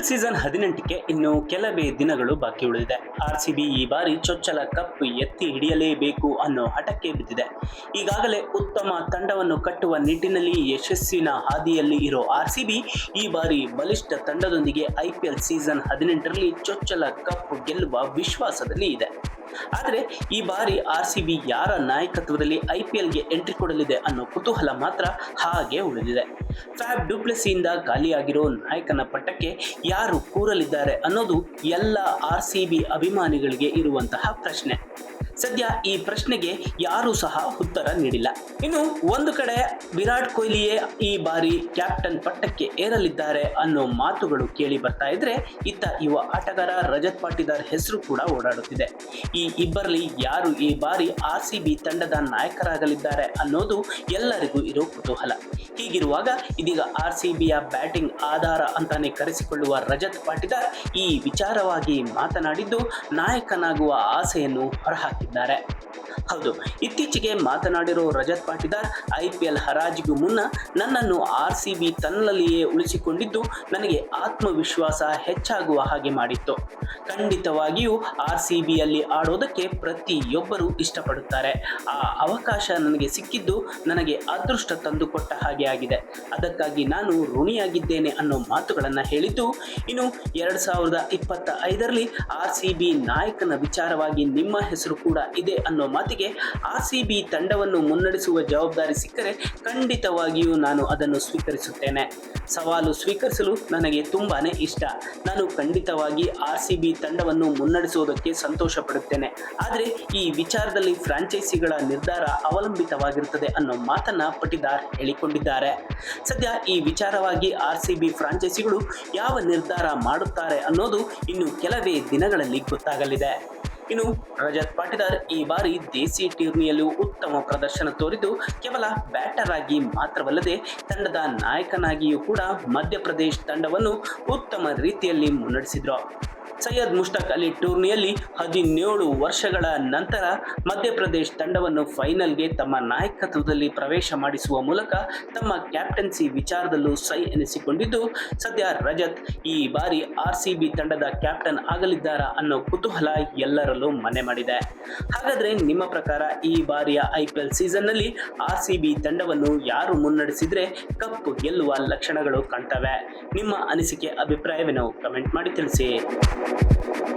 IPL season ಹದಿನೆಂಟಕ್ಕೆ ಇನ್ನು ಕೆಲವೇ ದಿನಗಳು ಬಾಕಿ ಉಳಿದಿದೆ. ಆರ್ಸಿಬಿ ಈ ಬಾರಿ ಚೊಚ್ಚಲ ಕಪ್ ಎತ್ತಿ ಹಿಡಿಯಲೇಬೇಕು ಅನ್ನೋ ಹಠಕ್ಕೆ ಬಿದ್ದಿದೆ. ಈಗಾಗಲೇ ಉತ್ತಮ ತಂಡವನ್ನು ಕಟ್ಟುವ ನಿಟ್ಟಿನಲ್ಲಿ ಯಶಸ್ಸಿನ ಹಾದಿಯಲ್ಲಿ ಇರೋ ಆರ್ಸಿಬಿ ಈ ಬಾರಿ ಬಲಿಷ್ಠ ತಂಡದೊಂದಿಗೆ ಐಪಿಎಲ್ ಸೀಸನ್ ಹದಿನೆಂಟರಲ್ಲಿ ಚೊಚ್ಚಲ ಕಪ್ ಗೆಲ್ಲುವ ವಿಶ್ವಾಸದಲ್ಲಿ ಇದೆ. ಆದರೆ ಈ ಬಾರಿ ಆರ್ ಸಿ ಬಿ ಯಾರ ನಾಯಕತ್ವದಲ್ಲಿ ಐ ಪಿ ಎಲ್ಗೆ ಎಂಟ್ರಿ ಕೊಡಲಿದೆ ಅನ್ನೋ ಕುತೂಹಲ ಮಾತ್ರ ಹಾಗೆ ಉಳಿದಿದೆ. ಫ್ಯಾಬ್ ಡುಪ್ಲೆಸಿಯಿಂದ ಖಾಲಿಯಾಗಿರೋ ನಾಯಕನ ಪಟ್ಟಕ್ಕೆ ಯಾರು ಕೂರಲಿದ್ದಾರೆ ಅನ್ನೋದು ಎಲ್ಲ ಆರ್ ಸಿ ಬಿ ಅಭಿಮಾನಿಗಳಿಗೆ ಇರುವಂತಹ ಪ್ರಶ್ನೆ. ಸದ್ಯ ಈ ಪ್ರಶ್ನೆಗೆ ಯಾರೂ ಸಹ ಉತ್ತರ ನೀಡಿಲ್ಲ. ಇನ್ನು ಒಂದು ಕಡೆ ವಿರಾಟ್ ಕೊಹ್ಲಿಯೇ ಈ ಬಾರಿ ಕ್ಯಾಪ್ಟನ್ ಪಟ್ಟಕ್ಕೆ ಏರಲಿದ್ದಾರೆ ಅನ್ನೋ ಮಾತುಗಳು ಕೇಳಿ ಬರ್ತಾ ಇದ್ರೆ ಇತ್ತ ಯುವ ಆಟಗಾರ ರಜತ್ ಪಾಟಿದಾರ್ ಹೆಸರು ಕೂಡ ಓಡಾಡುತ್ತಿದೆ. ಈ ಇಬ್ಬರಲ್ಲಿ ಯಾರು ಈ ಬಾರಿ ಆರ್ ಸಿ ಬಿ ತಂಡದ ನಾಯಕರಾಗಲಿದ್ದಾರೆ ಅನ್ನೋದು ಎಲ್ಲರಿಗೂ ಇರೋ ಕುತೂಹಲ. ಹೀಗಿರುವಾಗ ಇದೀಗ ಆರ್ ಸಿ ಬಿಯ ಬ್ಯಾಟಿಂಗ್ ಆಧಾರ ಅಂತಾನೆ ಕರೆಸಿಕೊಳ್ಳುವ ರಜತ್ ಪಾಟಿದಾರ್ ಈ ವಿಚಾರವಾಗಿ ಮಾತನಾಡಿದ್ದು ನಾಯಕನಾಗುವ ಆಸೆಯನ್ನು ಹೊರಹಾಕಿದ್ದಾರೆ. ಹೌದು. ಇತ್ತೀಚೆಗೆ ಮಾತನಾಡಿರೋ Rajat Patidar, I P L ಹರಾಜಿಗೂ ಮುನ್ನ ನನ್ನನ್ನು ಆರ್ ಸಿ ಬಿ ತನ್ನಲ್ಲಿಯೇ ಉಳಿಸಿಕೊಂಡಿದ್ದು ನನಗೆ ಆತ್ಮವಿಶ್ವಾಸ ಹೆಚ್ಚಾಗುವ ಹಾಗೆ ಮಾಡಿತ್ತು. ಖಂಡಿತವಾಗಿಯೂ ಆರ್ ಸಿ ಬಿಯಲ್ಲಿ ಆಡೋದಕ್ಕೆ ಪ್ರತಿಯೊಬ್ಬರು ಇಷ್ಟಪಡುತ್ತಾರೆ. ಆ ಅವಕಾಶ ನನಗೆ ಸಿಕ್ಕಿದ್ದು ನನಗೆ ಅದೃಷ್ಟ ತಂದುಕೊಟ್ಟ ಹಾಗೆ ಆಗಿದೆ. ಅದಕ್ಕಾಗಿ ನಾನು ಋಣಿಯಾಗಿದ್ದೇನೆ ಅನ್ನೋ ಮಾತುಗಳನ್ನು ಹೇಳಿದ್ದು, ಇನ್ನು ಎರಡು ಸಾವಿರದ ಇಪ್ಪತ್ತ ಐದರಲ್ಲಿ ಆರ್ ಸಿ ಬಿ ನಾಯಕನ ವಿಚಾರವಾಗಿ ನಿಮ್ಮ ಹೆಸರು ಕೂಡ ಇದೆ ಅನ್ನೋ ಮಾತಿಗೆ ಆರ್ ಸಿ ಬಿ ತಂಡವನ್ನು ಮುನ್ನಡೆಸುವ ಜವಾಬ್ದಾರಿ ಸಿಕ್ಕರೆ ಖಂಡಿತವಾಗಿಯೂ ನಾನು ಅದನ್ನು ಸ್ವೀಕರಿಸುತ್ತೇನೆ. ಸವಾಲು ಸ್ವೀಕರಿಸಲು ನನಗೆ ತುಂಬಾನೇ ಇಷ್ಟ. ನಾನು ಖಂಡಿತವಾಗಿ ಆರ್ ಸಿ ಬಿ ತಂಡವನ್ನು ಮುನ್ನಡೆಸುವುದಕ್ಕೆ ಸಂತೋಷ ಪಡುತ್ತೇನೆ ಆದರೆ ಈ ವಿಚಾರದಲ್ಲಿ ಫ್ರಾಂಚೈಸಿಗಳ ನಿರ್ಧಾರ ಅವಲಂಬಿತವಾಗಿರುತ್ತದೆ ಅನ್ನೋ ಮಾತನ್ನ ಪಟಿದಾರ್ ಹೇಳಿಕೊಂಡಿದ್ದಾರೆ. ಸದ್ಯ ಈ ವಿಚಾರವಾಗಿ ಆರ್ ಸಿ ಬಿ ಫ್ರಾಂಚೈಸಿಗಳು ಯಾವ ನಿರ್ಧಾರ ಮಾಡುತ್ತಾರೆ ಅನ್ನೋದು ಇನ್ನು ಕೆಲವೇ ದಿನಗಳಲ್ಲಿ ಗೊತ್ತಾಗಲಿದೆ. ಇನ್ನು ರಜತ್ ಪಾಟೀದಾರ್ ಈ ಬಾರಿ ದೇಸಿ ಟೂರ್ನಿಯಲ್ಲೂ ಉತ್ತಮ ಪ್ರದರ್ಶನ ತೋರಿದ್ದು ಕೇವಲ ಬ್ಯಾಟರ್ ಆಗಿ ಮಾತ್ರವಲ್ಲದೆ ತಂಡದ ನಾಯಕನಾಗಿಯೂ ಕೂಡ ಮಧ್ಯಪ್ರದೇಶ್ ತಂಡವನ್ನು ಉತ್ತಮ ರೀತಿಯಲ್ಲಿ ಮುನ್ನಡೆಸಿದ್ರು. ಸೈಯದ್ ಮುಷ್ತಾಕ್ ಅಲಿ ಟೂರ್ನಿಯಲ್ಲಿ ಹದಿನೇಳು ವರ್ಷಗಳ ನಂತರ ಮಧ್ಯಪ್ರದೇಶ್ ತಂಡವನ್ನು ಫೈನಲ್ಗೆ ತಮ್ಮ ನಾಯಕತ್ವದಲ್ಲಿ ಪ್ರವೇಶ ಮಾಡಿಸುವ ಮೂಲಕ ತಮ್ಮ ಕ್ಯಾಪ್ಟನ್ಸಿ ವಿಚಾರದಲ್ಲೂ ಸೈ ಎನಿಸಿಕೊಂಡಿದ್ದು, ಸದ್ಯ ರಜತ್ ಈ ಬಾರಿ ಆರ್ ಸಿ ಬಿ ತಂಡದ ಕ್ಯಾಪ್ಟನ್ ಆಗಲಿದ್ದಾರಾ ಅನ್ನೋ ಕುತೂಹಲ ಎಲ್ಲರಲ್ಲೂ ಮನೆ ಮಾಡಿದೆ. ಹಾಗಾದ್ರೆ ನಿಮ್ಮ ಪ್ರಕಾರ ಈ ಬಾರಿಯ ಐ ಪಿ ಎಲ್ ಸೀಸನ್ನಲ್ಲಿ ಆರ್ ಸಿ ಬಿ ತಂಡವನ್ನು ಯಾರು ಮುನ್ನಡೆಸಿದ್ರೆ ಕಪ್ ಗೆಲ್ಲುವ ಲಕ್ಷಣಗಳು ಕಾಣ್ತವೆ? ನಿಮ್ಮ ಅನಿಸಿಕೆ, ಅಭಿಪ್ರಾಯವೇನು ಕಮೆಂಟ್ ಮಾಡಿ ತಿಳಿಸಿ. Thank you.